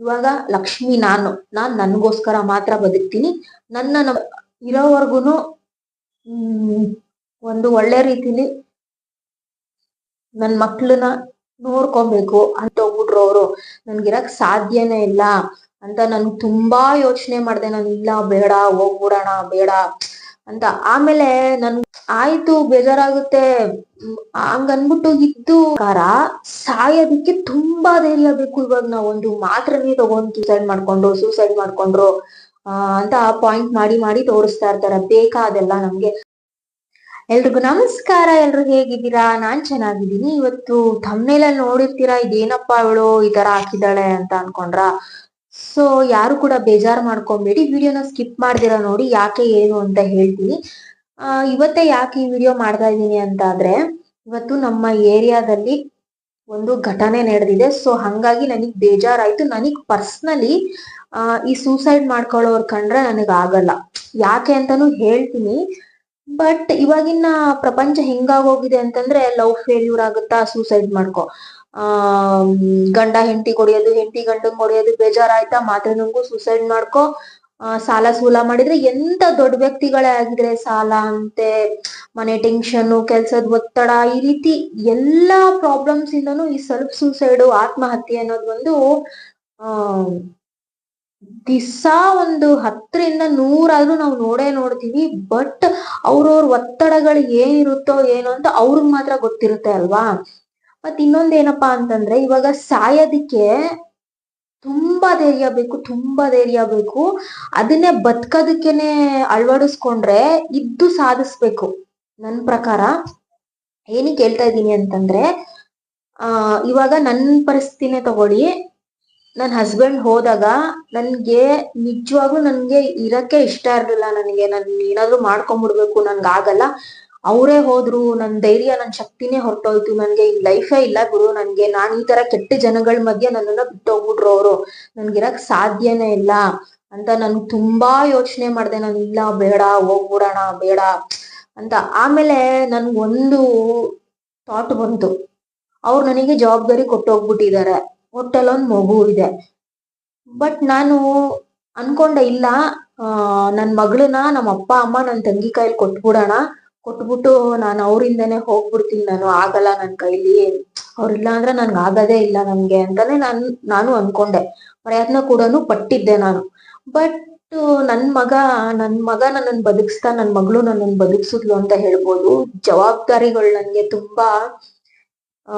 ಇವಾಗ ಲಕ್ಷ್ಮಿ, ನಾನು, ನಾನ್ ನನ್ಗೋಸ್ಕರ ಮಾತ್ರ ಬದುಕ್ತೀನಿ. ನನ್ನ ಇರೋವರೆಗೂ ಒಂದು ಒಳ್ಳೆ ರೀತಿಲಿ ನನ್ ಮಕ್ಳನ್ನ ನೋಡ್ಕೊಬೇಕು ಅಂತ ಹೋಗ್ಬಿಟ್ರು ಅವರು ನನ್ಗಿರಕ್ ಸಾಧ್ಯನೇ ಇಲ್ಲ ಅಂತ ನನ್ ತುಂಬಾ ಯೋಚನೆ ಮಾಡ್ದೆ. ನಾನು ಇಲ್ಲ, ಬೇಡ, ಹೋಗ್ಬಿಡೋಣ, ಬೇಡ. ಅಂತ. ಆಮೇಲೆ ನನ್ ಆಯ್ತು, ಬೇಜಾರಾಗುತ್ತೆ. ಹಂಗ ಅನ್ಬಿಟ್ಟು ಇದ್ದು ಕಾರ ಸಾಯೋದಕ್ಕೆ ತುಂಬಾ ಧೈರ್ಯ ಬೇಕು ಇವಾಗ ನಾವ್ ಒಂದು ಮಾತ್ರನೇ ತಗೊಂಡ್ ಸೂಸೈಡ್ ಮಾಡ್ಕೊಂಡು ಸೂಸೈಡ್ ಮಾಡ್ಕೊಂಡ್ರು ಅಂತ ಪಾಯಿಂಟ್ ಮಾಡಿ ಮಾಡಿ ತೋರಿಸ್ತಾ ಇರ್ತಾರೆ. ಬೇಕಾ ಅದೆಲ್ಲ ನಮ್ಗೆ. ಎಲ್ರಿಗೂ ನಮಸ್ಕಾರ. ಎಲ್ರು ಹೇಗಿದ್ದೀರಾ? ನಾನ್ ಚೆನ್ನಾಗಿದ್ದೀನಿ. ಇವತ್ತು ತಮ್ಮೇಲೆ ನೋಡಿರ್ತೀರಾ? ಇದೇನಪ್ಪ ಅವಳು ಈ ತರ ಹಾಕಿದಾಳೆ ಅಂತ ಅನ್ಕೊಂಡ್ರ? ಸೊ ಯಾರು ಕೂಡ ಬೇಜಾರ್ ಮಾಡ್ಕೊಂಬೇಡಿ. ವಿಡಿಯೋನ ಸ್ಕಿಪ್ ಮಾಡ್ದಿರ ನೋಡಿ ಯಾಕೆ ಏನು ಅಂತ ಹೇಳ್ತೀನಿ. ಇವತ್ತೇ ಯಾಕೆ ಈ ವಿಡಿಯೋ ಮಾಡ್ತಾ ಇದ್ದೀನಿ ಅಂತ ಆದ್ರೆ ಇವತ್ತು ನಮ್ಮ ಏರಿಯಾದಲ್ಲಿ ಒಂದು ಘಟನೆ ನಡೆದಿದೆ. ಸೊ ಹಂಗಾಗಿ ನನಗ್ ಬೇಜಾರಾಯ್ತು. ನನಗ್ ಪರ್ಸ್ನಲಿ ಈ ಸೂಸೈಡ್ ಮಾಡ್ಕೊಳ್ಳೋರ್ ಕಂಡ್ರೆ ನನಗ್ ಆಗಲ್ಲ. ಯಾಕೆ ಅಂತಾನು ಹೇಳ್ತೀನಿ. ಬಟ್ ಇವಾಗಿನ ಪ್ರಪಂಚ ಹೆಂಗಾಗೋಗಿದೆ ಅಂತಂದ್ರೆ, ಲವ್ ಫೇಲ್ಯೂರ್ ಆಗುತ್ತಾ, ಸೂಸೈಡ್ ಮಾಡ್ಕೊ. ಗಂಡ ಹೆಂಡತಿ ಕೊಡಿಯೋದು, ಹೆಂಡತಿ ಗಂಡಂಗ್ ಹೊಡೆಯೋದು ಬೇಜಾರಾಯ್ತಾ? ಮಾತ್ರೆ ನುಂಗು ಸೂಸೈಡ್ ಮಾಡ್ಕೋ ಸಾಲ ಸೂಲ ಮಾಡಿದ್ರೆ ಎಂತ ದೊಡ್ಡ ವ್ಯಕ್ತಿಗಳೇ ಆಗಿದ್ರೆ ಸಾಲ, ಅಂತೆ, ಮನೆ ಟೆನ್ಷನ್ ಕೆಲ್ಸದ ಒತ್ತಡ, ಈ ರೀತಿ ಎಲ್ಲಾ ಪ್ರಾಬ್ಲಮ್ಸ್ ಇಂದನು ಈ ಸೆಲ್ಫ್ ಸೂಸೈಡ್ ಆತ್ಮಹತ್ಯೆ ಅನ್ನೋದು ಒಂದು ಆ ದಿಸ ಒಂದು ಹತ್ತರಿಂದ ನೂರಾದ್ರೂ ನಾವು ನೋಡೇ ನೋಡ್ತೀವಿ ಬಟ್ ಅವ್ರವ್ರ ಒತ್ತಡಗಳು ಏನಿರುತ್ತೋ ಏನೋ ಅಂತ ಅವ್ರಿಗೆ ಮಾತ್ರ ಗೊತ್ತಿರುತ್ತೆ ಅಲ್ವಾ? ಮತ್ ಇನ್ನೊಂದೇನಪ್ಪಾ ಅಂತಂದ್ರೆ ಇವಾಗ ಸಾಯೋದಿಕ್ಕೆ ತುಂಬಾ ಧೈರ್ಯ ಬೇಕು, ತುಂಬಾ ಧೈರ್ಯ ಬೇಕು. ಅದನ್ನೇ ಬದುಕೋದಕ್ಕೇನೆ ಅಳವಡಿಸ್ಕೊಂಡ್ರೆ ಇದ್ದು ಸಾಧಿಸ್ಬೇಕು. ನನ್ ಪ್ರಕಾರ ಏನಕ್ಕೆ ಹೇಳ್ತಾ ಇದ್ದೀನಿ ಅಂತಂದ್ರೆ, ಆ, ಇವಾಗ ನನ್ ಪರಿಸ್ಥಿತಿನೇ ತಗೊಳ್ಳಿ. ನನ್ ಹಸ್ಬೆಂಡ್ ಹೋದಾಗ ನನ್ಗೆ ನಿಜವಾಗ್ಲೂ ನನ್ಗೆ ಇರಕ್ಕೆ ಇಷ್ಟ ಇರ್ಲಿಲ್ಲ ನನಗೆ. ನನ್ ಏನಾದ್ರು ಮಾಡ್ಕೊಂಡ್ಬಿಡ್ಬೇಕು ನನ್ಗೆ ಆಗಲ್ಲ ಅವರೇ ಹೋದ್ರು, ನನ್ ಧೈರ್ಯ, ನನ್ ಶಕ್ತಿನೇ ಹೊರಟೋಯ್ತು, ನನ್ಗೆ ಈ ಲೈಫೇ ಇಲ್ಲ ಗುರು, ನನ್ಗೆ ನಾನ್ ಈ ತರ ಕೆಟ್ಟ ಜನಗಳ ಮಧ್ಯೆ ನನ್ನನ್ನ ಬಿಟ್ಟೋಗ್ಬಿಟ್ರು ಅವರು. ನನ್ಗಿರಕ್ ಸಾಧ್ಯನೇ ಇಲ್ಲ ಅಂತ ನನ್ ತುಂಬಾ ಯೋಚನೆ ಮಾಡ್ದೆ. ನಾನು ಇಲ್ಲ, ಬೇಡ, ಹೋಗ್ಬಿಡೋಣ, ಬೇಡ ಅಂತ. ಆಮೇಲೆ ನನ್ಗ್ ಒಂದು ಥಾಟ್ ಬಂತು. ಅವ್ರು ನನಗೆ ಜವಾಬ್ದಾರಿ ಕೊಟ್ಟೋಗ್ಬಿಟ್ಟಿದ್ದಾರೆ ಹೊಟ್ಟೆಲ್ಲೊಂದ್ ಮಗು ಇದೆ. ಬಟ್ ನಾನು ಅನ್ಕೊಂಡೆ, ಇಲ್ಲ, ಆ, ನನ್ ಮಗಳನ್ನ ನಮ್ಮ ಅಪ್ಪ, ಅಮ್ಮ ನನ್ನ ತಂಗಿ ಕೈಲಿ ಕೊಟ್ಬಿಡೋಣ. ಕೊಟ್ಬಿಟ್ಟು ನಾನು ಅವರಿಂದನೇ ಹೋಗ್ಬಿಡ್ತೀನಿ ನಾನು, ಆಗಲ್ಲ ನನ್ನ ಕೈಲಿ. ಅವ್ರಿಲ್ಲ ಅಂದ್ರೆ ನನ್ಗೆ ಆಗದೇ ಇಲ್ಲ ನನ್ಗೆ ಅಂತಾನೆ ನಾನ್, ನಾನು ಅನ್ಕೊಂಡೆ. ಪ್ರಯತ್ನ ಕೂಡ ಪಟ್ಟಿದ್ದೆ ನಾನು. ಬಟ್ ನನ್ ಮಗ ನನ್ ಮಗ ನನ್ನನ್ನು ಬದುಕಿಸ್ತಾ ನನ್ನ ಮಗಳು ನನ್ನನ್ನು ಬದುಕ್ಸಿದ್ಲು ಅಂತ ಹೇಳ್ಬೋದು. ಜವಾಬ್ದಾರಿಗಳು ನನ್ಗೆ ತುಂಬಾ, ಆ,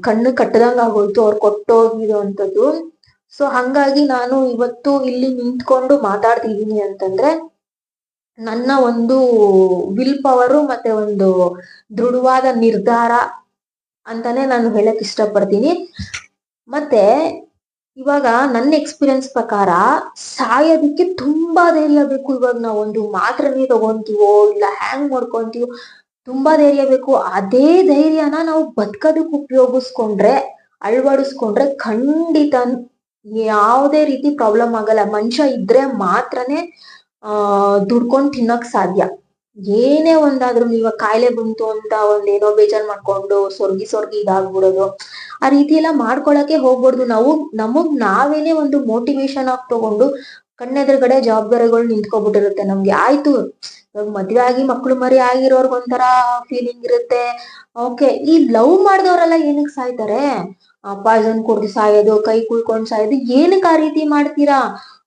ಕಣ್ಣು ಕಟ್ಟದಂಗ ಆಗೋಯ್ತು ಅವ್ರು ಕೊಟ್ಟೋಗಿರೋ ಅಂಥದ್ದು. ಸೊ ಹಂಗಾಗಿ ನಾನು ಇವತ್ತು ಇಲ್ಲಿ ನಿಂತ್ಕೊಂಡು ಮಾತಾಡ್ತಿದೀನಿ ಅಂತಂದ್ರೆ ನನ್ನ ಒಂದು ವಿಲ್ ಪವರು ಮತ್ತೆ ಒಂದು ದೃಢವಾದ ನಿರ್ಧಾರ ಅಂತಾನೆ ನಾನು ಹೇಳಕ್ ಇಷ್ಟಪಡ್ತೀನಿ. ಮತ್ತೆ ಇವಾಗ ನನ್ನ ಎಕ್ಸ್ಪೀರಿಯನ್ಸ್ ಪ್ರಕಾರ ಸಾಯೋದಕ್ಕೆ ತುಂಬಾ ಧೈರ್ಯ ಬೇಕು. ಇವಾಗ ನಾವು ಒಂದು ಮಾತ್ರನೇ ತಗೊಂತೀವೋ, ಇಲ್ಲ ಹ್ಯಾಂಗ್ ಮಾಡ್ಕೊಂತೀವೋ, ತುಂಬಾ ಧೈರ್ಯ ಬೇಕು. ಅದೇ ಧೈರ್ಯನ ನಾವು ಬದುಕೋದಕ್ಕೆ ಉಪಯೋಗಿಸ್ಕೊಂಡ್ರೆ, ಅಳವಡಿಸ್ಕೊಂಡ್ರೆ ಖಂಡಿತ ಯಾವುದೇ ರೀತಿ ಪ್ರಾಬ್ಲಮ್ ಆಗಲ್ಲ. ಮನುಷ್ಯ ಇದ್ರೆ ಮಾತ್ರನೇ ಆ, ದುಡ್ಕೊಂಡ್ ತಿನ್ನಕ್ ಸಾಧ್ಯ. ಏನೇ ಒಂದಾದ್ರು ಇವಾಗ ಕಾಯಿಲೆ ಬಂತು ಅಂತ ಒಂದ್ ಏನೋ ಬೇಜಾರ್ ಮಾಡ್ಕೊಂಡು ಸೊರ್ಗಿ ಸೊರ್ಗಿ ಇದಾಗ್ಬಿಡೋದು, ಆ ರೀತಿ ಎಲ್ಲ ಮಾಡ್ಕೊಳಕ್ಕೆ ಹೋಗ್ಬಾರ್ದು. ನಾವು, ನಮಗ್ ನಾವೇನೆ ಒಂದು ಮೋಟಿವೇಶನ್ ಆಗಿ ತಗೊಂಡು ಕಣ್ಣೆದುರುಗಡೆ ಜವಾಬ್ದಾರಿಗಳು ನಿಂತ್ಕೊಬಿಟ್ಟಿರುತ್ತೆ ನಮ್ಗೆ. ಆಯ್ತು, ಇವಾಗ ಮದ್ವೆ ಆಗಿ ಮಕ್ಳು ಮರಿ ಆಗಿರೋರ್ಗ್ ಒಂಥರ ಫೀಲಿಂಗ್ ಇರುತ್ತೆ. ಓಕೆ, ಈ ಲವ್ ಮಾಡ್ದವ್ರೆಲ್ಲ ಏನಕ್ ಸಾಯ್ತಾರೆ? ಪಾಯ್ಸನ್ ಕುಡ್ದು ಸಾಯೋದು, ಕೈ ಕುಳ್ಕೊಂಡ್ ಸಾಯೋದು, ಏನಕ್ ಆ ರೀತಿ ಮಾಡ್ತೀರಾ?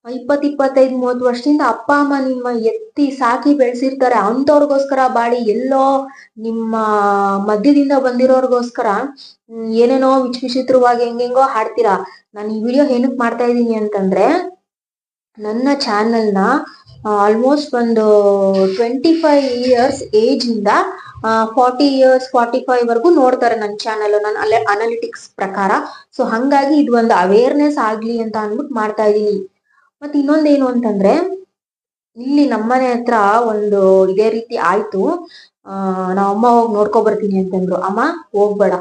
ಇಪ್ಪತ್ ಇಪ್ಪತ್ತೈದ್ ಮೂವತ್ ವರ್ಷದಿಂದ ಅಪ್ಪ, ಅಮ್ಮ ನಿಮ್ಮ ಎತ್ತಿ ಸಾಕಿ ಬೆಳೆಸಿರ್ತಾರೆ. ಅಂತವ್ರಿಗೋಸ್ಕರ ಬಾಳಿ ಎಲ್ಲೋ ನಿಮ್ಮ ಮಧ್ಯದಿಂದ ಬಂದಿರೋರ್ಗೋಸ್ಕರ ಏನೇನೋ ವಿಚ್ ವಿಚಿತ್ರವಾಗಿ ಹೆಂಗೆಂಗೋ ಹಾಡ್ತೀರಾ. ನಾನು ಈ ವಿಡಿಯೋ ಏನಕ್ಕೆ ಮಾಡ್ತಾ ಇದ್ದೀನಿ ಅಂತಂದ್ರೆ, ನನ್ನ ಚಾನೆಲ್ನ ಆಲ್ಮೋಸ್ಟ್ ಒಂದು ಟ್ವೆಂಟಿ ಫೈವ್ ಇಯರ್ಸ್ ಏಜ್ ಇಂದ ಫಾರ್ಟಿ ಇಯರ್ಸ್ ಫಾರ್ಟಿ ಫೈವ್ ವರ್ಗು ನೋಡ್ತಾರೆ ನನ್ನ ಚಾನಲ್, ನನ್ನ ಅಲ್ಲೇ ಅನಾಲಿಟಿಕ್ಸ್ ಪ್ರಕಾರ. ಸೊ ಹಂಗಾಗಿ ಇದು ಒಂದು ಅವೇರ್ನೆಸ್ ಆಗಲಿ ಅಂತ ಅಂದ್ಬಿಟ್ಟು ಮಾಡ್ತಾ ಇದೀನಿ ಮತ್ತೆ ಇನ್ನೊಂದೇನು ಅಂತಂದ್ರೆ, ಇಲ್ಲಿ ನಮ್ಮನೆ ಹತ್ರ ಒಂದು ಇದೇ ರೀತಿ ಆಯ್ತು. ಆ ಅಮ್ಮ ಹೋಗಿ ನೋಡ್ಕೊ ಬರ್ತೀನಿ ಅಂತಂದ್ರು. ಅಮ್ಮ, ಹೋಗ್ಬೇಡ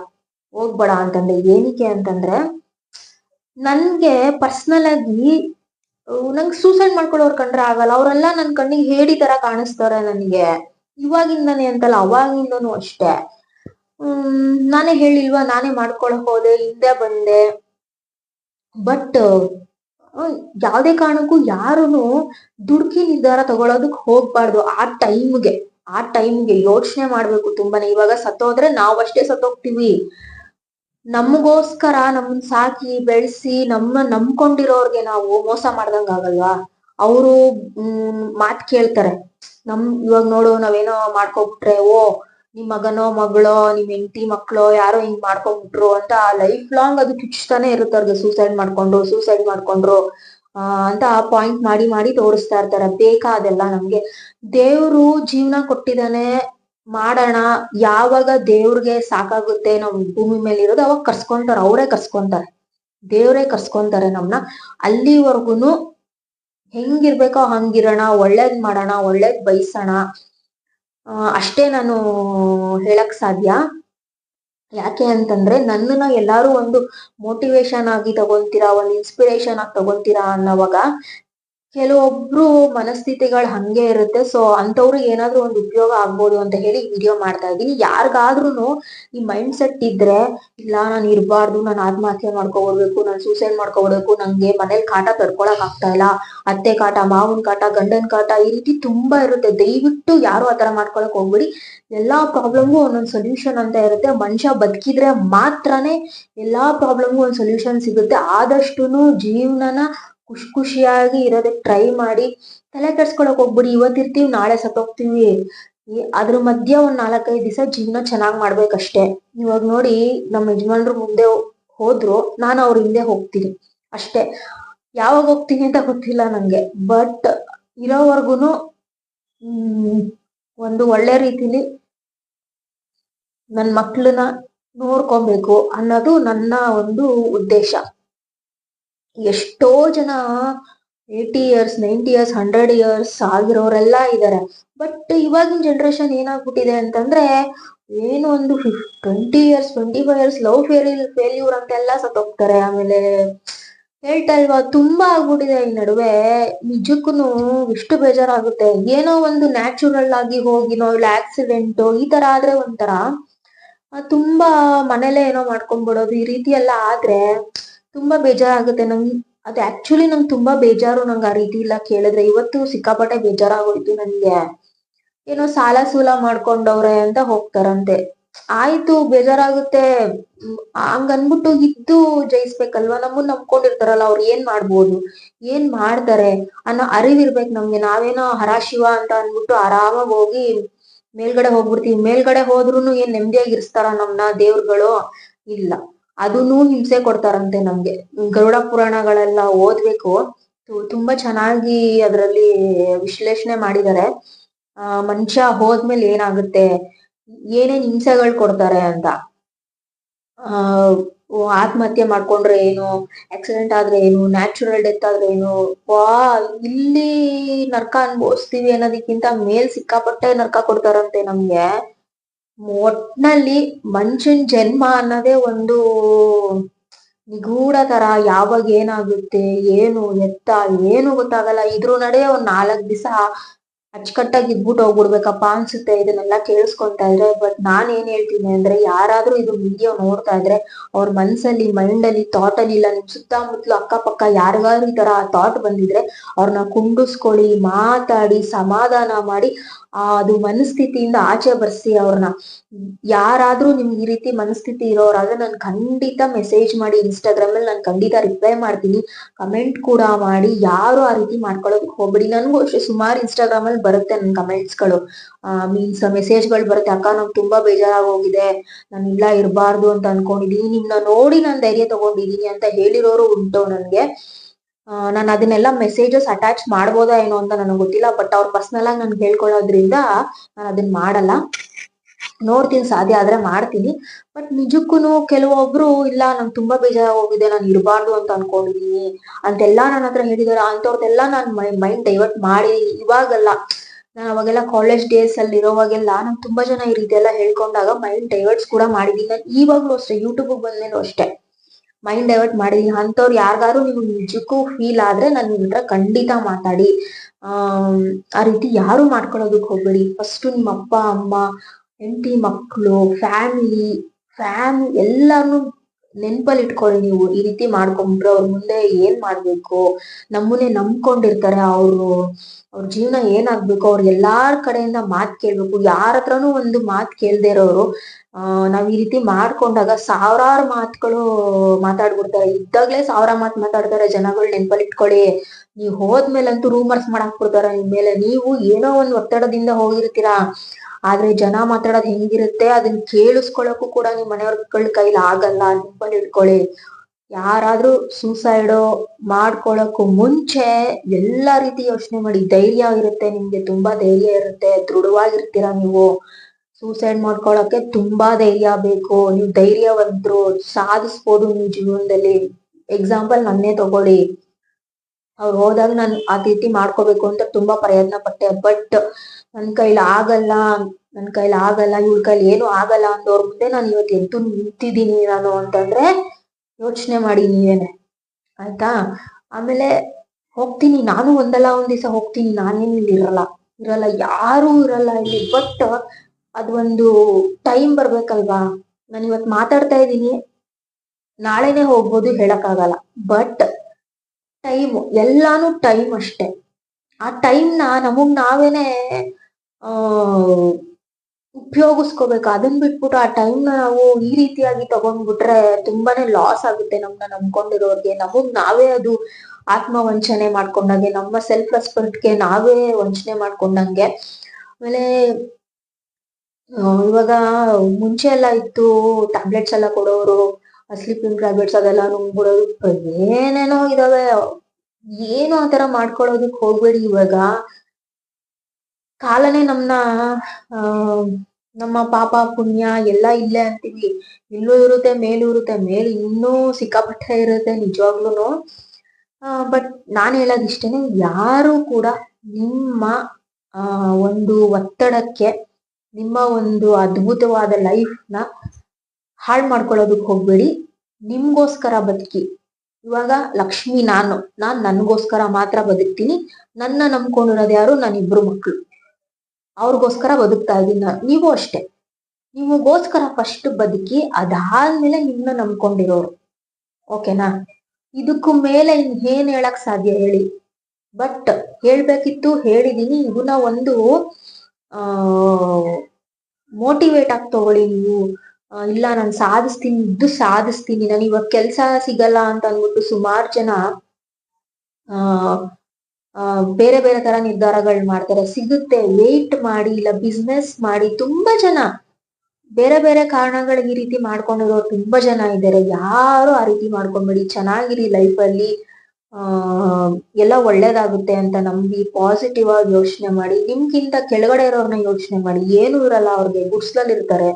ಹೋಗ್ಬೇಡ ಅಂತಂದ್ರೆ ಏನಕ್ಕೆ ಅಂತಂದ್ರೆ, ನನ್ಗೆ ಪರ್ಸನಲ್ ಆಗಿ ನಂಗೆ ಸೂಸೈಡ್ ಮಾಡ್ಕೊಳ್ಳೋರ್ ಕಂಡ್ರೆ ಆಗಲ್ಲ. ಅವರೆಲ್ಲ ನನ್ ಕಣ್ಣಿಗೆ ಹೇಡಿ ತರ ಕಾಣಿಸ್ತಾರೆ ನನಗೆ. ಇವಾಗಿಂದಾನೆ ಅಂತಲ್ಲ, ಅವಾಗಿಂದನು ಅಷ್ಟೇ. ಹ್ಮ್, ನಾನೇ ಹೇಳಿಲ್ವಾ, ನಾನೇ ಮಾಡ್ಕೊಳಕ್ ಹೋದೆ, ಹಿಂದೆ ಬಂದೆ. ಬಟ್ ಯಾವ್ದೇ ಕಾರಣಕ್ಕೂ ಯಾರುನು ದುಡುಕಿ ನಿರ್ಧಾರ ತಗೊಳೋದಕ್ ಹೋಗ್ಬಾರ್ದು. ಆ ಟೈಮ್ಗೆ ಆ ಟೈಮ್ಗೆ ಯೋಚನೆ ಮಾಡ್ಬೇಕು ತುಂಬಾನೇ. ಇವಾಗ ಸತ್ತೋದ್ರೆ ನಾವಷ್ಟೇ ಸತ್ತೋಗ್ತೀವಿ. ನಮಗೋಸ್ಕರ ನಮ್ಮನ್ ಸಾಕಿ ಬೆಳೆಸಿ ನಮ್ಮ ನಂಬ್ಕೊಂಡಿರೋರ್ಗೆ ನಾವು ಮೋಸ ಮಾಡ್ದಂಗ ಆಗಲ್ವಾ? ಅವರು ಮಾತ್ ಕೇಳ್ತಾರೆ. ನಮ್, ಇವಾಗ ನೋಡು ನಾವೇನೋ ಮಾಡ್ಕೊಬಿಟ್ರೆ ಓ ನಿಮ್ ಮಗನೋ, ಮಗಳೋ, ನಿಮ್ ಹೆಂಡತಿ ಮಕ್ಕಳೋ ಯಾರೋ ಹಿಂಗ್ ಮಾಡ್ಕೊಂಡ್ಬಿಟ್ರು ಅಂತ ಲೈಫ್ ಲಾಂಗ್ ಅದು ಕಿಚ್ತಾನೆ ಇರುತ್ತೆ ಅವ್ರಿಗೆ. ಸೂಸೈಡ್ ಮಾಡ್ಕೊಂಡ್ರು ಸೂಸೈಡ್ ಮಾಡ್ಕೊಂಡ್ರು. ಆ, ಅಂತ ಪಾಯಿಂಟ್ ಮಾಡಿ ಮಾಡಿ ತೋರಿಸ್ತಾ ಇರ್ತಾರೆ. ಬೇಕಾ ಅದೆಲ್ಲ ನಮ್ಗೆ. ದೇವ್ರು ಜೀವನ ಕೊಟ್ಟಿದ್ದಾನೆ. ಮಾಡೋಣ. ಯಾವಾಗ ದೇವ್ರಿಗೆ ಸಾಕಾಗುತ್ತೆ ನಮ್ ಭೂಮಿ ಮೇಲೆ ಇರೋದು ಅವಾಗ ಕರ್ಸ್ಕೊಂತಾರೆ. ಅವರೇ ಕರ್ಸ್ಕೊಂತಾರೆ. ದೇವ್ರೇ ಕರ್ಸ್ಕೊಂತಾರೆ ನಮ್ನ. ಅಲ್ಲಿವರೆಗೂನು ಹೆಂಗಿರ್ಬೇಕೋ ಹಂಗಿರೋಣ. ಒಳ್ಳೇದ್ ಮಾಡೋಣ. ಒಳ್ಳೇದ್ ಬಯಸೋಣ. ಅಷ್ಟೇ ನಾನು ಹೇಳಕ್ ಸಾಧ್ಯ. ಯಾಕೆ ಅಂತಂದ್ರೆ ನನ್ನನ್ನ ಎಲ್ಲಾರು ಒಂದು ಮೋಟಿವೇಶನ್ ಆಗಿ ತಗೊಂತೀರಾ ಒಂದ್ ಇನ್ಸ್ಪಿರೇಷನ್ ಆಗಿ ತಗೊಂತೀರಾ ಅನ್ನೋವಾಗ ಕೆಲವೊಬ್ರು ಮನಸ್ಥಿತಿಗಳು ಹಂಗೆ ಇರುತ್ತೆ. ಸೊ ಅಂತವ್ರಿಗೆ ಏನಾದ್ರು ಒಂದು ಉಪಯೋಗ ಆಗ್ಬೋದು ಅಂತ ಹೇಳಿ ವಿಡಿಯೋ ಮಾಡ್ತಾ ಇದ್ದೀನಿ. ಯಾರಿಗಾದ್ರೂ ಈ ಮೈಂಡ್ ಸೆಟ್ ಇದ್ರೆ, ಇಲ್ಲ ನಾನು ಇರಬಾರ್ದು, ನಾನು ಆತ್ಮಹತ್ಯೆ ಮಾಡ್ಕೊಬಿಡ್ಬೇಕು ನಾನು ಸೂಸೈಡ್ ಮಾಡ್ಕೊಬಿಡ್ಬೇಕು ನಂಗೆ ಮನೇಲಿ ಕಾಟ ತಡ್ಕೊಳಕ್ ಆಗ್ತಾ ಇಲ್ಲ. ಅತ್ತೆ ಕಾಟ, ಮಾವನ್ ಕಾಟ, ಗಂಡನ್ ಕಾಟ, ಈ ರೀತಿ ತುಂಬಾ ಇರುತ್ತೆ. ದಯವಿಟ್ಟು ಯಾರು ಆತರ ಮಾಡ್ಕೊಳಕ್ ಹೋಗ್ಬಿಡಿ. ಎಲ್ಲಾ ಪ್ರಾಬ್ಲಮ್ಗೂ ಒಂದೊಂದು ಸೊಲ್ಯೂಷನ್ ಅಂತ ಇರುತ್ತೆ. ಮನುಷ್ಯ ಬದುಕಿದ್ರೆ ಮಾತ್ರನೇ ಎಲ್ಲಾ ಪ್ರಾಬ್ಲಮ್ಗೂ ಒಂದ್ ಸೊಲ್ಯೂಷನ್ ಸಿಗುತ್ತೆ. ಆದಷ್ಟು ಜೀವನನ ಖುಷಿ ಖುಷಿಯಾಗಿ ಇರೋದಕ್ಕೆ ಟ್ರೈ ಮಾಡಿ ತಲೆ ಕೆಡ್ಸ್ಕೊಳಕ್ ಹೋಗ್ಬಿಡಿ. ಇವತ್ತಿರ್ತೀವಿ ನಾಳೆ ಸತ್ತೋಗ್ತೀವಿ ಅದ್ರ ಮಧ್ಯೆ ಒಂದ್ ನಾಲ್ಕೈದು ದಿವಸ ಜೀವನ ಚೆನ್ನಾಗ್ ಮಾಡ್ಬೇಕಷ್ಟೇ. ಇವಾಗ ನೋಡಿ ನಮ್ಮ ಯಜಮಾನ್ರು ಮುಂದೆ ಹೋದ್ರು, ನಾನು ಅವ್ರ ಹಿಂದೆ ಹೋಗ್ತೀನಿ ಅಷ್ಟೇ. ಯಾವಾಗ ಹೋಗ್ತೀನಿ ಅಂತ ಗೊತ್ತಿಲ್ಲ ನಂಗೆ. ಬಟ್ ಇರೋವರ್ಗುನು, ಹ್ಮ್, ಒಂದು ಒಳ್ಳೆ ರೀತಿಲಿ ನನ್ ಮಕ್ಳನ್ನ ನೋಡ್ಕೊಬೇಕು ಅನ್ನೋದು ನನ್ನ ಒಂದು ಉದ್ದೇಶ. ಎಷ್ಟೋ ಜನ eighty years ninety years hundred years ಆಗಿರೋರೆಲ್ಲ ಇದಾರೆ. ಬಟ್ ಇವಾಗಿನ ಜನ್ರೇಷನ್ ಏನಾಗ್ಬಿಟ್ಟಿದೆ ಅಂತಂದ್ರೆ ಏನು ಒಂದು twenty years twenty five years love fail failure ಅಂತೆಲ್ಲ ಸತ್ತೋಗ್ತಾರೆ. ಆಮೇಲೆ ಹೇಳ್ತಲ್ವಾ ತುಂಬಾ ಆಗ್ಬಿಟ್ಟಿದೆ ಈ ನಡುವೆ. ನಿಜಕ್ಕೂ ಎಷ್ಟು ಬೇಜಾರಾಗುತ್ತೆ. ಏನೋ ಒಂದು ನ್ಯಾಚುರಲ್ ಆಗಿ ಹೋಗಿನೋ ಇಲ್ಲ ಆಕ್ಸಿಡೆಂಟ್ ಈ ತರ ಆದ್ರೆ ಒಂಥರ ತುಂಬಾ ಮನೇಲೆ ಏನೋ ಮಾಡ್ಕೊಂಡ್ಬಿಡೋದು ಈ ರೀತಿ ಎಲ್ಲ ಆದ್ರೆ ತುಂಬಾ ಬೇಜಾರಾಗುತ್ತೆ. ನಂಗೆ ಅದು ಆಕ್ಚುಲಿ ನಂಗೆ ತುಂಬಾ ಬೇಜಾರು. ನಂಗೆ ಆ ರೀತಿ ಇಲ್ಲ ಕೇಳಿದ್ರೆ. ಇವತ್ತು ಸಿಕ್ಕಾಪಟ್ಟೆ ಬೇಜಾರಾಗೋಯ್ತು ನನ್ಗೆ ಏನೋ ಸಾಲ ಸೂಲ ಮಾಡ್ಕೊಂಡವ್ರೆ ಅಂತ ಹೋಗ್ತಾರಂತೆ. ಆಯ್ತು, ಬೇಜಾರಾಗುತ್ತೆ. ಹಂಗ ಅನ್ಬಿಟ್ಟು ಇದ್ದು ಜಯಿಸ್ಬೇಕಲ್ವಾ? ನಮ್ಮನ್ನ ನಂಬ್ಕೊಂಡಿರ್ತಾರಲ್ಲ, ಅವ್ರು ಏನ್ ಮಾಡ್ಬೋದು? ಏನ್ ಮಾಡ್ತಾರೆ? ಅನ್ನೋ ಅರಿವಿರ್ಬೇಕು ನಮ್ಗೆ. ನಾವೇನೋ ಹರಾಶಿವ ಅಂತ ಅನ್ಬಿಟ್ಟು ಆರಾಮಾಗಿ ಹೋಗಿ ಮೇಲ್ಗಡೆ ಹೋಗ್ಬಿಡ್ತೀವಿ. ಮೇಲ್ಗಡೆ ಹೋದ್ರು ಏನ್ ನೆಮ್ಮದಿಯಾಗಿರ್ಸ್ತಾರ ನಮ್ನ ದೇವ್ರುಗಳು? ಇಲ್ಲ. ಅದನ್ನು ಹಿಂಸೆ ಕೊಡ್ತಾರಂತೆ ನಮ್ಗೆ. ಗರುಡ ಪುರಾಣಗಳೆಲ್ಲ ಓದ್ಬೇಕು. ತುಂಬಾ ಚೆನ್ನಾಗಿ ಅದ್ರಲ್ಲಿ ವಿಶ್ಲೇಷಣೆ ಮಾಡಿದ್ದಾರೆ. ಆ, ಮನುಷ್ಯ ಹೋದ್ಮೇಲೆ ಏನಾಗುತ್ತೆ? ಏನೇನ್ ಹಿಂಸೆಗಳು ಕೊಡ್ತಾರೆ ಅಂತ. ಆ ಆತ್ಮಹತ್ಯೆ ಮಾಡ್ಕೊಂಡ್ರೆ ಏನು? ಆಕ್ಸಿಡೆಂಟ್ ಆದ್ರೆ ಏನು? ನ್ಯಾಚುರಲ್ ಡೆತ್ ಆದ್ರೆ ಏನು? ವಾ, ಇಲ್ಲಿ ನರ್ಕ ಅನ್ಭವಿಸ್ತೀವಿ ಅನ್ನೋದಕ್ಕಿಂತ ಮೇಲ್ ಸಿಕ್ಕಾಪಟ್ಟೆ ನರ್ಕ ಕೊಡ್ತಾರಂತೆ ನಮ್ಗೆ. ಒಟ್ನಲ್ಲಿ ಮನುಷ್ಯನ್ ಜನ್ಮ ಅನ್ನೋದೇ ಒಂದು ನಿಗೂಢ ತರ. ಯಾವಾಗ ಏನಾಗುತ್ತೆ, ಏನು ಎತ್ತ, ಏನು ಗೊತ್ತಾಗಲ್ಲ. ಇದ್ರ ನಡೆ ಒಂದ್ ನಾಲ್ಕ್ ದಿವಸ ಅಚ್ಚುಕಟ್ಟಾಗಿ ಇದ್ಬಿಟ್ಟು ಹೋಗ್ಬಿಡ್ಬೇಕಪ್ಪ ಅನ್ಸುತ್ತೆ. ಇದನ್ನೆಲ್ಲ ಕೇಳಿಸ್ಕೊಂತಾ ಇದ್ರೆ. ಬಟ್ ನಾನ್ ಏನ್ ಹೇಳ್ತೀನಿ ಅಂದ್ರೆ, ಯಾರಾದ್ರೂ ಇದು ವಿಡಿಯೋ ನೋಡ್ತಾ ಇದ್ರೆ, ಅವ್ರ ಮನ್ಸಲ್ಲಿ ಮೈಂಡ್ ಅಲ್ಲಿ ಥಾಟ್ ಅಲ್ಲಿ ಇಲ್ಲ. ನಿಮ್ ಸುತ್ತಮುತ್ತಲು ಅಕ್ಕಪಕ್ಕ ಯಾರಿಗಾದ್ರೂ ಈ ತರ ಥಾಟ್ ಬಂದಿದ್ರೆ ಅವ್ರನ್ನ ಕುಂಡಿಸ್ಕೊಳ್ಳಿ, ಮಾತಾಡಿ, ಸಮಾಧಾನ ಮಾಡಿ ಆ, ಅದು ಮನಸ್ಥಿತಿಯಿಂದ ಆಚೆ ಬರ್ಸಿ ಅವ್ರನ್ನ. ಯಾರಾದ್ರೂ ನಿಮ್ಗೆ ಈ ರೀತಿ ಮನಸ್ಥಿತಿ ಇರೋರಾದ್ರೆ ನಾನು ಖಂಡಿತ ಮೆಸೇಜ್ ಮಾಡಿ ಇನ್ಸ್ಟಾಗ್ರಾಮ್ ಅಲ್ಲಿ ನಾನು ಖಂಡಿತ ರಿಪ್ಲೈ ಮಾಡ್ತೀನಿ. ಕಮೆಂಟ್ ಕೂಡ ಮಾಡಿ, ಯಾರು ಆ ರೀತಿ ಮಾಡ್ಕೊಳ್ಳೋದಕ್ಕೆ ಹೋಗ್ಬೇಡಿ. ನನಗೂ ಅಷ್ಟೇ, ಸುಮಾರು ಇನ್ಸ್ಟಾಗ್ರಾಮ್ ಅಲ್ಲಿ ಬರುತ್ತೆ ನನ್ನ ಕಮೆಂಟ್ಸ್ಗಳು. ಆ ಮೀನ್ಸ್ ಮೆಸೇಜ್ಗಳು ಬರುತ್ತೆ, ಅಕ್ಕ ನಂಗೆ ತುಂಬಾ ಬೇಜಾರಾಗಿ ಹೋಗಿದೆ, ನಾನು ಇಲ್ಲ ಇರಬಾರ್ದು ಅಂತ ಅನ್ಕೊಂಡಿದೀನಿ. ನಿಮ್ನ ನೋಡಿ ನಾನು ಧೈರ್ಯ ತಗೊಂಡಿದೀನಿ ಅಂತ ಹೇಳಿರೋರು ಉಂಟು ನನ್ಗೆ. ನಾನು ಅದನ್ನೆಲ್ಲ ಮೆಸೇಜಸ್ ಅಟ್ಯಾಚ್ ಮಾಡ್ಬೋದಾ ಏನೋ ಅಂತ ನನಗೆ ಗೊತ್ತಿಲ್ಲ ಬಟ್ ಅವ್ರ ಪರ್ಸನಲ್ ಆಗಿ ನನ್ಗೆ ಹೇಳ್ಕೊಳ್ಳೋದ್ರಿಂದ ನಾನು ಅದನ್ನ ಮಾಡಲ್ಲ. ನೋಡ್ತೀನಿ, ಸಾಧ್ಯ ಆದ್ರೆ ಮಾಡ್ತೀನಿ. ಬಟ್ ನಿಜಕ್ಕೂನು ಕೆಲವೊಬ್ರು, ಇಲ್ಲ, ನಂಗೆ ತುಂಬಾ ಬೇಜಾರ ಹೋಗಿದೆ ನಾನು ಇರಬಾರ್ದು ಅಂತ ಅನ್ಕೊಂಡಿದೀನಿ ಅಂತೆಲ್ಲ ನನ್ನ ಹತ್ರ ಹೇಳಿದಾರೆ ಅಂಥವ್ರದ್ದೆಲ್ಲ ನಾನು ಮೈಂಡ್ ಡೈವರ್ಟ್ ಮಾಡಿ ಇವಾಗಲ್ಲ. ನಾನು ಅವಾಗೆಲ್ಲ ಕಾಲೇಜ್ ಡೇಸ್ ಅಲ್ಲಿ ಇರೋವಾಗೆಲ್ಲ ನಂಗೆ ತುಂಬಾ ಜನ ಈ ರೀತಿ ಎಲ್ಲ ಹೇಳ್ಕೊಂಡಾಗ ಮೈಂಡ್ ಡೈವರ್ಟ್ಸ್ ಕೂಡ ಮಾಡಿದೀನಿ. ನಾನು ಇವಾಗ್ಲೂ ಅಷ್ಟೇ ಯೂಟ್ಯೂಬ್ ಬಂದ್ಮೇಲೂ ಅಷ್ಟೇ. ಮೈಂಡ್ ಡೈವರ್ಟ್ ಮಾಡಿದೀನಿ ಅಂತವ್ರು ಯಾರಿಗಾದ್ರು ನಿಮ್ಗೆ ನಿಜಕ್ಕೂ ಫೀಲ್ ಆದ್ರೆ ನಿಮ್ಮ ನಿಮ್ ಖಂಡಿತ ಮಾತಾಡಿ. ಆ ಆ ರೀತಿ ಯಾರು ಮಾಡ್ಕೊಳ್ಳೋದಕ್ಕೆ ಹೋಗ್ಬೇಡಿ. ಫಸ್ಟ್ ನಿಮ್ಮ ಅಪ್ಪ, ಅಮ್ಮ, ಹೆಂಡತಿ ಮಕ್ಕಳು ಫ್ಯಾಮಿಲಿ ಫ್ಯಾಮ್ ಎಲ್ಲಾನು ನೆನ್ಪಲ್ಲಿ ಇಟ್ಕೊಳ್ಳಿ ನೀವು ಈ ರೀತಿ ಮಾಡ್ಕೊಂಡ್ರೆ ಅವ್ರ ಮುಂದೆ ಏನ್ ಮಾಡ್ಬೇಕು? ನಮ್ಮನ್ನೇ ನಂಬ್ಕೊಂಡಿರ್ತಾರೆ ಅವರು. ಅವ್ರ ಜೀವನ ಏನಾಗ್ಬೇಕು? ಅವ್ರ ಎಲ್ಲಾರ್ ಕಡೆಯಿಂದ ಮಾತ್ ಕೇಳ್ಬೇಕು. ಯಾರ ಹತ್ರನು ಒಂದು ಮಾತ್ ಕೇಳ್ದೆ ಇರೋರು ನಾವ್ ಈ ರೀತಿ ಮಾಡ್ಕೊಂಡಾಗ ಸಾವಿರಾರು ಮಾತುಗಳು ಮಾತಾಡ್ಬಿಡ್ತಾರೆ. ಇದ್ದಾಗ್ಲೇ ಸಾವಿರ ಮಾತ್ ಮಾತಾಡ್ತಾರೆ. ಜನಗಳು ನೆನ್ಪಲ್ಲಿ ಇಟ್ಕೊಳ್ಳಿ ನೀವ್ ಹೋದ್ಮೇಲಂತೂ ರೂಮರ್ಸ್ ಮಾಡಾಕ್ ಬಿಡ್ತಾರ. ನಿಮ್ ಮೇಲೆ ನೀವು ಏನೋ ಒಂದ್ ಒತ್ತಡದಿಂದ ಹೋಗಿರ್ತೀರಾ? ಆದ್ರೆ ಜನ ಮಾತಾಡೋದ್ ಹೆಂಗಿರುತ್ತೆ ಅದನ್ನ ಕೇಳಿಸ್ಕೊಳಕ್ಕೂ ಕೂಡ ನಿಮ್ ಮನೆಯವ್ರ ಕೈಲಿ ಆಗಲ್ಲ ಅನ್ಕೊಂಡ್ ಇಟ್ಕೊಳ್ಳಿ ಯಾರಾದ್ರೂ ಸೂಸೈಡ್ ಮಾಡ್ಕೊಳಕ್ಕೂ ಮುಂಚೆ ಎಲ್ಲಾ ರೀತಿ ಯೋಚನೆ ಮಾಡಿ. ಧೈರ್ಯ ಇರುತ್ತೆ ನಿಮ್ಗೆ, ತುಂಬಾ ಧೈರ್ಯ ಇರುತ್ತೆ. ದೃಢವಾಗಿರ್ತೀರಾ ನೀವು. ಸೂಸೈಡ್ ಮಾಡ್ಕೊಳಕ್ಕೆ ತುಂಬಾ ಧೈರ್ಯ ಬೇಕು. ನೀವು ಧೈರ್ಯವಂತರು. ಸಾಧಿಸ್ಬೋದು ನೀವು ಜೀವನದಲ್ಲಿ. ಎಕ್ಸಾಂಪಲ್ ನನ್ನೇ ತಗೊಳ್ಳಿ. ಅವ್ರು ಹೋದಾಗ ನಾನು ಆ ರೀತಿ ಮಾಡ್ಕೋಬೇಕು ಅಂತ ತುಂಬಾ ಪ್ರಯತ್ನ ಪಟ್ಟೆ ಬಟ್ ನನ್ ಕೈಲಿ ಆಗಲ್ಲ, ನನ್ ಕೈಲಿ ಆಗಲ್ಲ ಇವ್ಳ ಕೈಲಿ ಏನು ಆಗಲ್ಲ ಅಂದವ್ರ ಮುಂದೆ ನಾನು ಇವತ್ತು ಎದ್ದು ನಿಂತಿದ್ದೀನಿ ನಾನು ಅಂತಂದ್ರೆ ಯೋಚನೆ ಮಾಡಿ ನೀವೇನೆ. ಆಯ್ತಾ? ಆಮೇಲೆ ಹೋಗ್ತೀನಿ, ನಾನು ಒಂದಲ್ಲ, ಒಂದ್ ದಿವಸ ಹೋಗ್ತೀನಿ, ನಾನೇನು ಇಲ್ಲಿ ಇರಲ್ಲ. ಇರಲ್ಲ, ಯಾರು ಇರಲ್ಲ ಇಲ್ಲಿ, ಬಟ್ ಅದು ಒಂದು ಟೈಮ್ ಬರ್ಬೇಕಲ್ವಾ? ನಾನು ಇವತ್ತು ಮಾತಾಡ್ತಾ ಇದ್ದೀನಿ. ನಾಳೆನೆ ಹೋಗ್ಬೋದು ಹೇಳಕ್ ಆಗಲ್ಲ ಬಟ್ ಟೈಮ್, ಎಲ್ಲಾನು ಟೈಮ್ ಅಷ್ಟೆ. ಆ ಟೈಮ್ನ ನಮಗ್ ನಾವೇನೆ ಉಪಯೋಗಿಸ್ಕೋಬೇಕು. ಅದನ್ನ ಬಿಟ್ಬಿಟ್ಟು ಆ ಟೈಮ್ ನಾವು ಈ ರೀತಿಯಾಗಿ ತಗೊಂಡ್ಬಿಟ್ರೆ ತುಂಬಾನೇ ಲಾಸ್ ಆಗುತ್ತೆ ನಮ್ನ ನಂಬ್ಕೊಂಡಿರೋರ್ಗೆ. ನಮಗ್ ನಾವೇ ಅದು ಆತ್ಮ ವಂಚನೆ ಮಾಡ್ಕೊಂಡಂಗೆ, ನಮ್ಮ ಸೆಲ್ಫ್ ರೆಸ್ಪೆಕ್ಟ್ಗೆ ನಾವೇ ವಂಚನೆ ಮಾಡ್ಕೊಂಡಂಗೆ. ಆಮೇಲೆ ಇವಾಗ ಮುಂಚೆ ಎಲ್ಲ ಇತ್ತು ಟ್ಯಾಬ್ಲೆಟ್ಸ್ ಎಲ್ಲ ಕೊಡೋರು ಸ್ಲೀಪಿಂಗ್ ಟ್ಯಾಬ್ಲೆಟ್ಸ್ ಅದೆಲ್ಲ ನುಂಗ್ಬಿಡೋದು. ಏನೇನೋ ಇದಾವೆ. ಏನು ಆತರ ಮಾಡ್ಕೊಳ್ಳೋದಕ್ ಹೋಗ್ಬೇಡಿ ಇವಾಗ. ಕಾಲನೇ ನಮ್ನ, ಆ, ನಮ್ಮ ಪಾಪ, ಪುಣ್ಯ ಎಲ್ಲ ಇಲ್ಲೇ ಅಂತೀವಿ. ಇಲ್ಲೂ ಇರುತ್ತೆ, ಮೇಲೂ ಇರುತ್ತೆ, ಮೇಲ್ ಇನ್ನೂ ಸಿಕ್ಕಾಪಟ್ಟೆ ಇರುತ್ತೆ ನಿಜವಾಗ್ಲೂನು. ಬಟ್ ನಾನ್ ಹೇಳೋದಿಷ್ಟೇನೆ ಯಾರು ಕೂಡ ನಿಮ್ಮ ಒಂದು ಒತ್ತಡಕ್ಕೆ, ನಿಮ್ಮ ಒಂದು ಅದ್ಭುತವಾದ ಲೈಫ್ನ ಹಾಳ್ ಮಾಡ್ಕೊಳ್ಳೋದಕ್ ಹೋಗ್ಬೇಡಿ. ನಿಮ್ಗೋಸ್ಕರ ಬದುಕಿ. ಇವಾಗ ಲಕ್ಷ್ಮಿ ನಾನು. ನಾನ್ ನನ್ಗೋಸ್ಕರ ಮಾತ್ರ ಬದುಕ್ತೀನಿ. ನನ್ನ ನಂಬ್ಕೊಂಡಿರೋದು ಯಾರು? ನನ್ನ ಇಬ್ರು ಮಕ್ಳು. ಅವ್ರಿಗೋಸ್ಕರ ಬದುಕ್ತಾ ಇದೀನಿ ನಾನು. ನೀವು ಅಷ್ಟೇ. ನಿಮಗೋಸ್ಕರ ಫಸ್ಟ್ ಬದುಕಿ ಅದಾದ್ಮೇಲೆ ನಿಮ್ನ ನಂಬ್ಕೊಂಡಿರೋರು. ಓಕೆನಾ ಇದಕ್ಕೂ ಮೇಲೆ ಇನ್ ಏನ್ ಹೇಳಕ್ ಸಾಧ್ಯ ಹೇಳಿ? ಬಟ್ ಹೇಳ್ಬೇಕಿತ್ತು, ಹೇಳಿದೀನಿ. ಇದನ್ನ ಒಂದು, ಆ ಮೋಟಿವೇಟ್ ಆಗಿ ತಗೊಳ್ಳಿ ನೀವು. ಇಲ್ಲ, ನಾನು ಸಾಧಿಸ್ತೀನಿ, ಇದ್ದು ಸಾಧಿಸ್ತೀನಿ. ನಾನು ಇವಾಗ ಕೆಲಸ ಸಿಗಲ್ಲ ಅಂತ ಅಂದ್ಬಿಟ್ಟು ಸುಮಾರು ಜನ, ಆ ಬೇರೆ ಬೇರೆ ತರ ನಿರ್ಧಾರಗಳು ಮಾಡ್ತಾರೆ. ಸಿಗುತ್ತೆ ವೇಟ್ ಮಾಡಿ, ಇಲ್ಲ ಬಿಸ್ನೆಸ್ ಮಾಡಿ, ತುಂಬಾ ಜನ ಬೇರೆ ಬೇರೆ ಕಾರಣಗಳಿಗೆ ಈ ರೀತಿ ಮಾಡ್ಕೊಂಡಿರೋರು ತುಂಬಾ ಜನ ಇದ್ದಾರೆ. ಯಾರು ಆ ರೀತಿ ಮಾಡ್ಕೊಂಡ್ಬಿಡಿ ಚೆನ್ನಾಗಿರಿ ಲೈಫ್ ಅಲ್ಲಿ. ಆ, ಎಲ್ಲ ಒಳ್ಳೇದಾಗುತ್ತೆ ಅಂತ ನಂಬಿ ಪಾಸಿಟಿವ್ ಆಗಿ ಯೋಚನೆ ಮಾಡಿ, ನಿಮ್ಗಿಂತ ಕೆಳಗಡೆ ಇರೋರ್ನ ಯೋಚನೆ ಮಾಡಿ, ಏನು ಇರಲ್ಲ, ಅವ್ರಿಗೆ ಗುಡ್ಸ್ಲಲ್ಲಿ ಇರ್ತಾರೆ.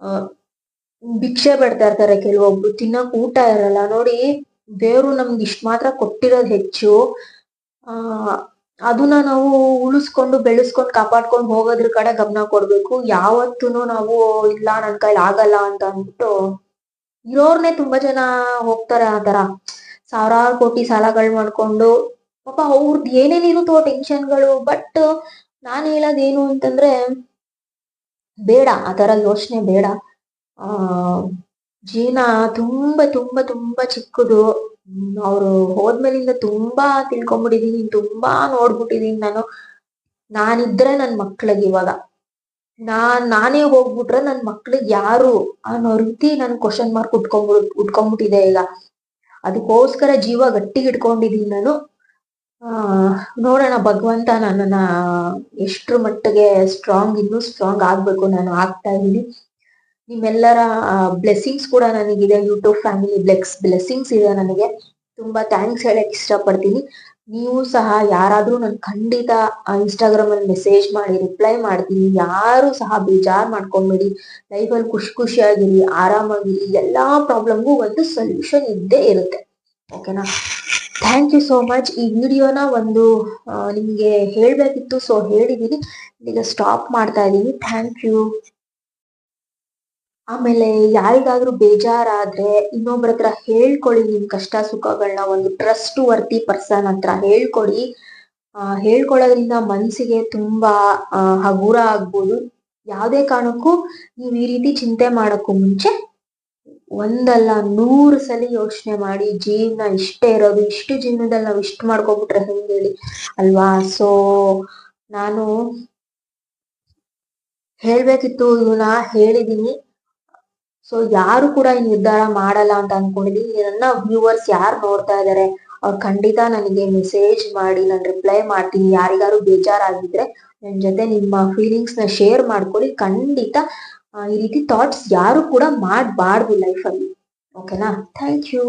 ಆ, ಭಿಕ್ಷೆ ಬಿಡ್ತಾ ಇರ್ತಾರೆ ಕೆಲವೊಬ್ರು, ತಿನ್ನಕ್ ಊಟ ಇರಲ್ಲ. ನೋಡಿ, ದೇವ್ರು ನಮ್ಗೆ ಇಷ್ಟ ಮಾತ್ರ ಕೊಟ್ಟಿರೋದು ಹೆಚ್ಚು. ಅದನ್ನ ನಾವು ಉಳಿಸ್ಕೊಂಡು, ಬೆಳೆಸ್ಕೊಂಡು, ಕಾಪಾಡ್ಕೊಂಡು ಹೋಗೋದ್ರ ಕಡೆ ಗಮನ ಕೊಡ್ಬೇಕು. ಯಾವತ್ತೂ ನಾವು, ಇಲ್ಲ, ನನ್ ಕೈಲಿ ಆಗಲ್ಲ ಅಂತ ಅಂದ್ಬಿಟ್ಟು ಇರೋರ್ನೆ ತುಂಬಾ ಜನ ಹೋಗ್ತಾರೆ ಆ ತರ ಸಾವಿರಾರು ಕೋಟಿ ಸಾಲಗಳು ಮಾಡ್ಕೊಂಡು, ಪಾಪ ಅವ್ರದ್ದು ಏನೇನಿರುತ್ತೋ ಟೆನ್ಷನ್ಗಳು, ಬಟ್ ನಾನು ಹೇಳೋದೇನು ಅಂತಂದ್ರೆ, ಬೇಡ, ಆ ತರ ಯೋಚನೆ ಬೇಡ. ಆ, ಜೀವನ ತುಂಬಾ ತುಂಬಾ ತುಂಬಾ ಚಿಕ್ಕದು. ಅವ್ರು ಹೋದ್ಮೇಲಿಂದ ತುಂಬಾ ತಿಳ್ಕೊಂಬಿಟ್ಟಿದೀನಿ, ತುಂಬಾ ನೋಡ್ಬಿಟ್ಟಿದೀನಿ ನಾನು. ನಾನಿದ್ರೆ ನನ್ ಮಕ್ಳಿಗೆ ಇವಾಗ. ನಾನ್ ನಾನೇ ಹೋಗ್ಬಿಟ್ರೆ ನನ್ ಮಕ್ಳಿಗೆ ಯಾರು ಅನ್ನೋ ರೀತಿ ನನ್ ಕ್ವಶನ್ ಮಾರ್ಕ್ ಉಟ್ಕೊಂಡ್ಬಿಡ್ ಉಟ್ಕೊಂಡ್ಬಿಟ್ಟಿದೆ ಈಗ. ಅದಕ್ಕೋಸ್ಕರ ಜೀವ ಗಟ್ಟಿಗೆ ಇಟ್ಕೊಂಡಿದೀನಿ ನಾನು. ಆ, ನೋಡೋಣ ಭಗವಂತ ನನ್ನನ್ನ ಎಷ್ಟ್ರ ಮಟ್ಟಿಗೆ ಸ್ಟ್ರಾಂಗ್ ಇನ್ನೂ ಸ್ಟ್ರಾಂಗ್ ಆಗ್ಬೇಕು ನಾನು, ಆಗ್ತಾ ಇದ್ದೀನಿ. ನಿಮ್ಮೆಲ್ಲರ ಬ್ಲೆಸ್ಸಿಂಗ್ಸ್ ಕೂಡ ನನಗಿದೆ. ಯೂಟ್ಯೂಬ್ ಫ್ಯಾಮಿಲಿ ಬ್ಲೆಕ್ಸ್ ಬ್ಲೆಸ್ಸಿಂಗ್ಸ್ ಇದೆ ನನಗೆ. ತುಂಬಾ ಥ್ಯಾಂಕ್ಸ್ ಹೇಳಕ್ ಇಷ್ಟಪಡ್ತೀನಿ. ನೀವು ಸಹ ಯಾರಾದ್ರೂ ನನ್ ಖಂಡಿತ ಇನ್ಸ್ಟಾಗ್ರಾಮ್ ಅಲ್ಲಿ ಮೆಸೇಜ್ ಮಾಡಿ ರಿಪ್ಲೈ ಮಾಡ್ತೀನಿ. ಯಾರು ಸಹ ಬೇಜಾರ್ ಮಾಡ್ಕೊಂಬೇಡಿ. ಅಲ್ಲಿ ಖುಷಿ ಖುಷಿಯಾಗಿರಿ, ಆರಾಮಾಗಿರಿ. ಎಲ್ಲಾ ಪ್ರಾಬ್ಲಮ್ಗೂ ಒಂದು ಸೊಲ್ಯೂಷನ್ ಇದ್ದೇ ಇರುತ್ತೆ. ಓಕೆನಾ ಥ್ಯಾಂಕ್ ಯು ಸೋ ಮಚ್ ಈ ವಿಡಿಯೋನ ಒಂದು ನಿಮಗೆ ಹೇಳಬೇಕಿತ್ತು ಸೊ ಹೇಳಿದೀನಿ. ಈಗ ಸ್ಟಾಪ್ ಮಾಡ್ತಾ ಇದ್ದೀನಿ ಥ್ಯಾಂಕ್ ಯು ಆಮೇಲೆ ಯಾರಿಗಾದ್ರೂ ಬೇಜಾರಾದ್ರೆ ಇನ್ನೊಬ್ರ ಹತ್ರ ಹೇಳ್ಕೊಳ್ಳಿ ನಿಮ್ ಕಷ್ಟ ಸುಖಗಳನ್ನ ಒಂದು ಟ್ರಸ್ಟ್ ವರ್ತಿ ಪರ್ಸನ್ ಹತ್ರ ಹೇಳ್ಕೊಡಿ. ಆ ಹೇಳ್ಕೊಳ್ಳೋದ್ರಿಂದ ಮನ್ಸಿಗೆ ತುಂಬಾ ಹಗುರ ಆಗ್ಬೋದು. ಯಾವುದೇ ಕಾರಣಕ್ಕೂ ನೀವು ಈ ರೀತಿ ಚಿಂತೆ ಮಾಡೋಕ್ಕೂ ಮುಂಚೆ ಒಂದಲ್ಲ ನೂರು ಸಲ ಯೋಚನೆ ಮಾಡಿ ಜೀವನ ಇಷ್ಟೇ ಇರೋದು, ಇಷ್ಟು ಜೀವನದಲ್ಲಿ ನಾವು ಇಷ್ಟು ಮಾಡ್ಕೊಬಿಟ್ರೆ ಹೇಳಿ? ಅಲ್ವಾ? ಸೊ ನಾನು ಹೇಳ್ಬೇಕಿತ್ತು ಇವನ್ನ ಹೇಳಿದೀನಿ. ಸೊ ಯಾರು ಕೂಡ ಈ ನಿರ್ಧಾರ ಮಾಡಲ್ಲ ಅಂತ ಅನ್ಕೊಂಡಿದೀನಿ ನನ್ನ ವ್ಯೂವರ್ಸ್ ಯಾರು ನೋಡ್ತಾ ಇದಾರೆ, ಅವ್ರು ಖಂಡಿತ ನನಗೆ ಮೆಸೇಜ್ ಮಾಡಿ, ನಾನು ರಿಪ್ಲೈ ಮಾಡ್ತೀನಿ. ಯಾರಿಗಾರು ಬೇಜಾರಾಗಿದ್ರೆ ನನ್ನ ಜೊತೆ ನಿಮ್ಮ ಫೀಲಿಂಗ್ಸ್ನ ಶೇರ್ ಮಾಡ್ಕೊಳ್ಳಿ. ಖಂಡಿತ ಈ ರೀತಿ ಥಾಟ್ಸ್ ಯಾರು ಕೂಡ ಮಾಡಬಾರ್ದು ಲೈಫಲ್ಲಿ ಓಕೆನಾ ಥ್ಯಾಂಕ್ ಯು